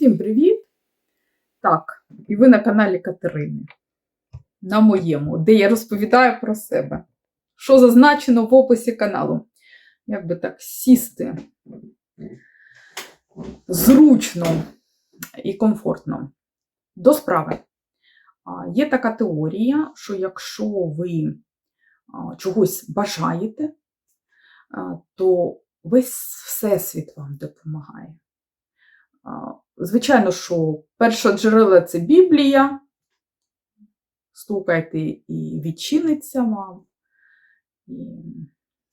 Всім привіт! Так, і ви на каналі Катерини. На моєму, де я розповідаю про себе. Що зазначено в описі каналу. Як би так сісти зручно і комфортно. До справи. Є така теорія, що якщо ви чогось бажаєте, то весь всесвіт вам допомагає. Звичайно, що перше джерело це Біблія. Стукайте і відчиниться вам, і,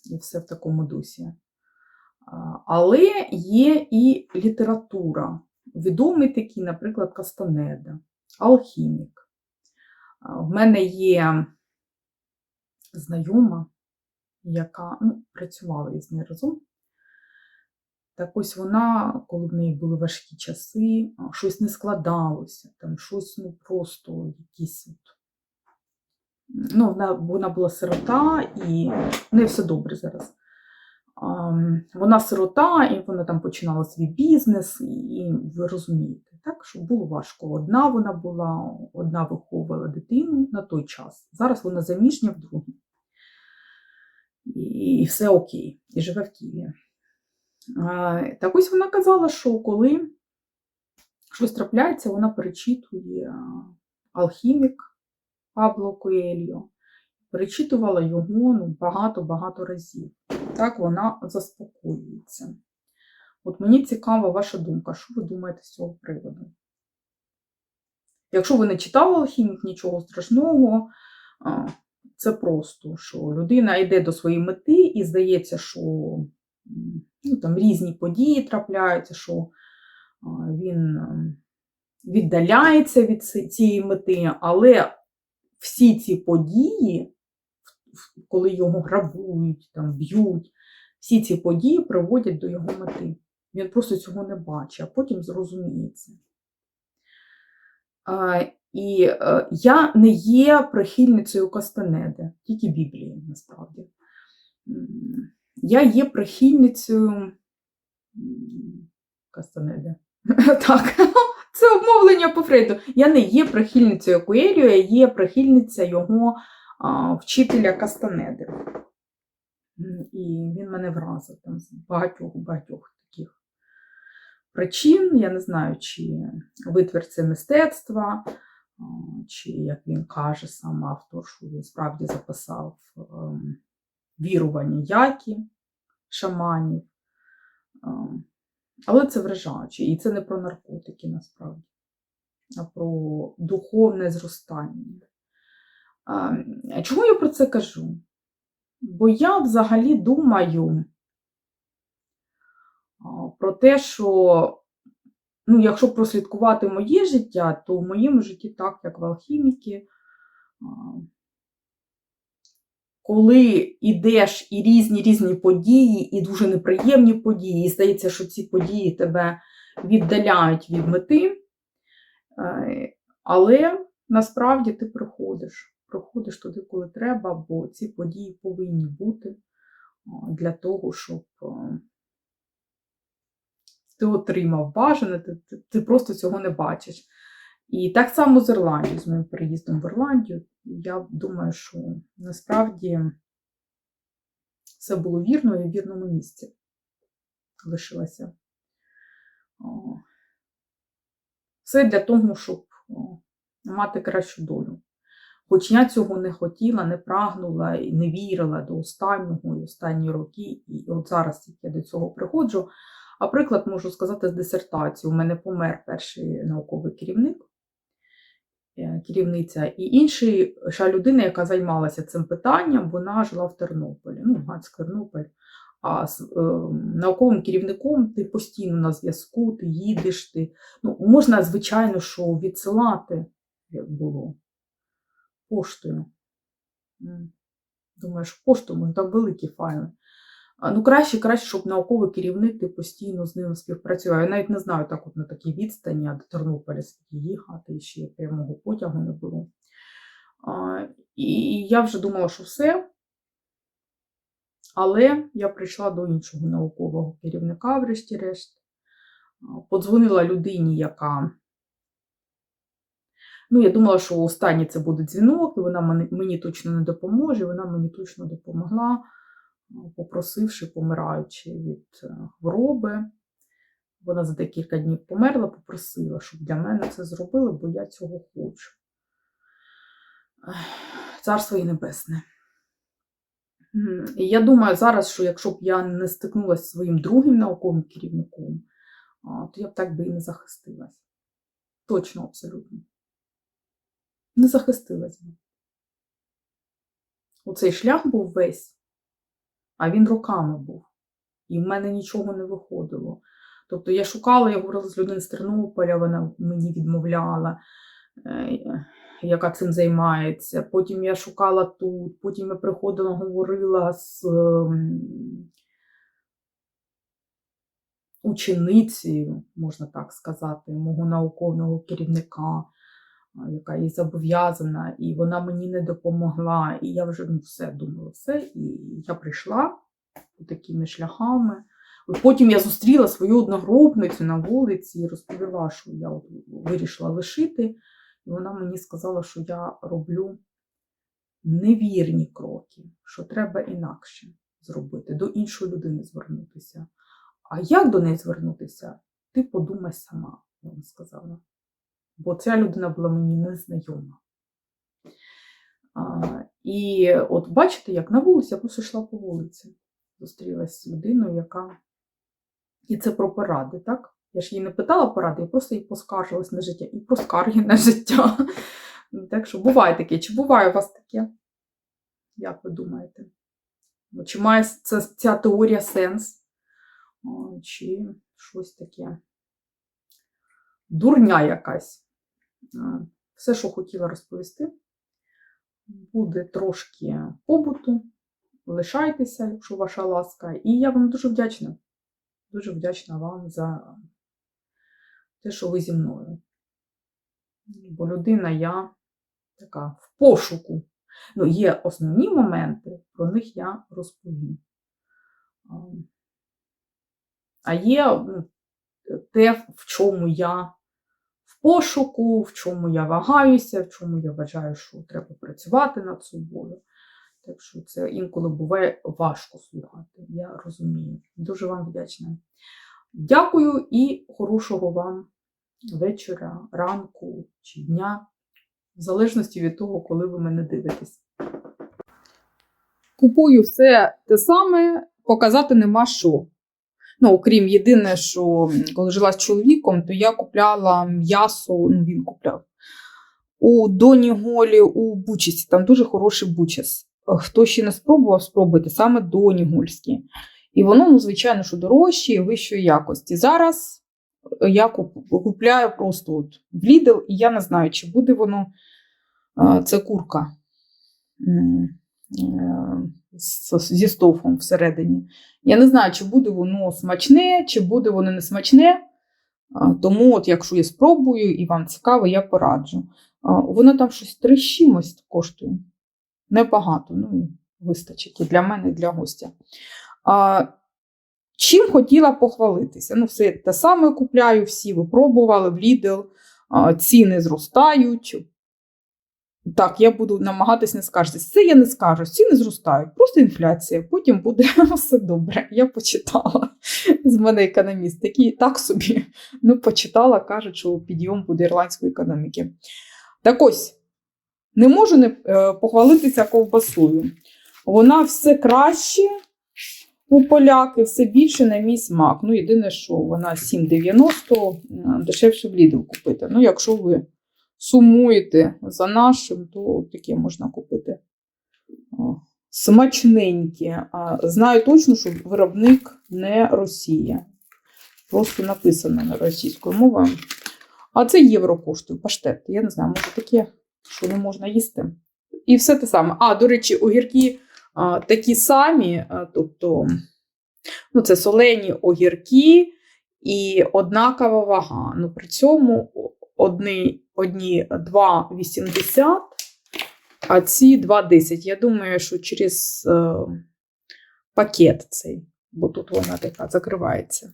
і все в такому дусі. Але є і література. Відомий такий, наприклад, Кастанеда, алхімік. В мене є знайома, яка ну, працювала із нею разом. Так ось вона, коли в неї були важкі часи, щось не складалося, там щось ну, просто якісь. От... Ну, вона, вона була сирота, і в неї все добре зараз. А, Вона сирота, і вона там починала свій бізнес, і ви розумієте, так, що було важко. Одна вона була, одна виховувала дитину на той час. Зараз вона заміжня вдруге. І, і все окей, і живе в Києві. Так ось вона казала, що коли щось трапляється, вона перечитує алхімік Пабло Коельо. Перечитувала його ну, багато-багато разів. Так вона заспокоюється. От мені цікава ваша думка, що ви думаєте з цього приводу? Якщо ви не читали алхімік, нічого страшного, це просто, що людина йде до своєї мети і здається, що ну, там різні події трапляються, що він віддаляється від цієї мети, але всі ці події, коли його грабують, там, б'ють, всі ці події приводять до його мети. Він просто цього не бачить, а потім зрозуміє це. І е, я не є прихильницею Кастанеди, тільки Біблії, насправді. Я є прихильницею Кастанеди. Так, це обмовлення по Фрейду. Я не є прихильницею Коелю, я є прихильниця його а, вчителя Кастанеди. І він мене вразив там з багатьох-багатьох таких причин. Я не знаю, чи витвір це мистецтва, чи, як він каже, сам автор, що він справді записав ем, вірування які шаманів. Але це вражаюче. І це не про наркотики насправді, а про духовне зростання. Чому я про це кажу? Бо я взагалі думаю про те, що, ну, якщо прослідкувати моє життя, то в моєму житті, так як в алхіміки, коли йдеш і різні різні події, і дуже неприємні події, і здається, що ці події тебе віддаляють від мети, е, але насправді ти приходиш. Приходиш туди, коли треба, бо ці події повинні бути для того, щоб е, ти отримав бажане, ти, ти, ти просто цього не бачиш. І так само з Ірландією, з моїм приїздом в Ірландію. Я думаю, що насправді все було вірно і в вірному місці лишилося. Все для того, щоб мати кращу долю. Хоч я цього не хотіла, не прагнула і не вірила до останнього і останні роки, і от зараз тільки я до цього приходжу. А приклад можу сказати з дисертації. У мене помер перший науковий керівник. Е, керівниця, і інша людина, яка займалася цим питанням, вона жила в Тернополі, ну, Ганськ Тернополь. А з е, науковим керівником ти постійно на зв'язку, ти їдеш, ти. Ну, можна, звичайно, що відсилати, як було, поштою. Думаю, що поштою, там великі файли. Ну, краще, краще, щоб науковий керівник ти постійно з ним співпрацював. Я навіть не знаю, так от на такій відстані до Тернополя їхати, і ще прямого потягу не було. А, І я вже думала, що все. Але я прийшла до іншого наукового керівника, врешті-решт. подзвонила людині, яка. Ну, я думала, що останній це буде дзвінок, і вона мені точно не допоможе. Вона мені точно допомогла, попросивши, помираючи від е, хвороби. Вона за декілька днів померла, попросила, щоб для мене це зробили, бо я цього хочу. Царство і небесне. І я думаю зараз, що якщо б я не стикнулася зі своїм другим науковим керівником, то я б так би і не захистилась. Точно, абсолютно. Не захистилась би. Оцей шлях був весь, а він роками був. І в мене нічого не виходило. Тобто я шукала, я говорила з людиною з Тернополя, вона мені відмовляла, е, яка цим займається. Потім я шукала тут, потім я приходила, говорила з ем, ученицею, можна так сказати, мого наукового керівника, яка їй зобов'язана, і вона мені не допомогла. І я вже ну, все думала, все. І я прийшла такими шляхами. От потім я зустріла свою одногрупницю на вулиці і розповіла, що я вирішила лишити. І вона мені сказала, що я роблю невірні кроки, що треба інакше зробити, до іншої людини звернутися. А як до неї звернутися? Ти подумай сама, вона сказала. Бо ця людина була мені незнайома. А, і от бачите, як на вулиці, я просто йшла по вулиці, зустрілася з людиною, яка. І це про поради, так? Я ж її не питала поради, я просто їй поскаржилась на життя і про скарги на життя. Так що буває таке. Чи буває у вас таке? Як ви думаєте? Ну, Чи має ця, ця теорія сенс? Чи щось таке? Дурня якась. А, Все, що хотіла розповісти, буде трошки побуту. Лишайтеся, якщо ваша ласка. І я вам дуже вдячна. Дуже вдячна вам за те, що ви зі мною. Бо людина я така в пошуку. Ну, є основні моменти, про них я розповім. А, є те, в чому я пошуку, в чому я вагаюся, в чому я вважаю, що треба працювати над собою. Так що це інколи буває важко слухати, я розумію. Дуже вам вдячна. Дякую і хорошого вам вечора, ранку чи дня, в залежності від того, коли ви мене дивитесь. Купую все те саме, показати нема що. Ну, окрім єдине, що коли жила з чоловіком, то я купляла м'ясо, ну він купляв. У Доні Голі у Бучасі, там дуже хороший бучас. Хто ще не спробував, спробуйте саме Доні Гольські. І воно, ну, звичайно, що дорожче і вищої якості. Зараз я купляю просто от в Lidl, і я не знаю, чи буде воно. Це курка е, зі стофом всередині. Я не знаю, чи буде воно смачне, чи буде воно не смачне. Тому, от, якщо я спробую і вам цікаво, я пораджу. Воно там щось три чимось коштує. Небагато, ну і вистачить і для мене, і для гостя. А, чим хотіла похвалитися? Ну, все те саме купляю, всі випробували в Lidl, ціни зростають. Так, я буду намагатись не скаржитися. Це я не скажу, ціни зростають, просто інфляція. Потім буде все добре. Я почитала з мене економіст, який так собі ну, почитала, кажуть, що підйом буде ірландської економіки. Так ось, не можу не е, похвалитися ковбасою. Вона все краще у поляки, все більше на мій смак. Ну, єдине, що вона 7,90 е, дешевше в Lidl купити. Ну, якщо ви сумуєте за нашим, то таке можна купити. Смачненькі. Знаю точно, що виробник не Росія. Просто написано на російською мовою. А це євро коштує паштет. Я не знаю, може таке, що не можна їсти. І все те саме. А, до речі, огірки а, такі самі, а, тобто, ну, це солені огірки і однакова вага. Ну, при цьому одні, одні 2,80, а ці 2,10. Я думаю, що через е, пакет цей, бо тут вона така закривається.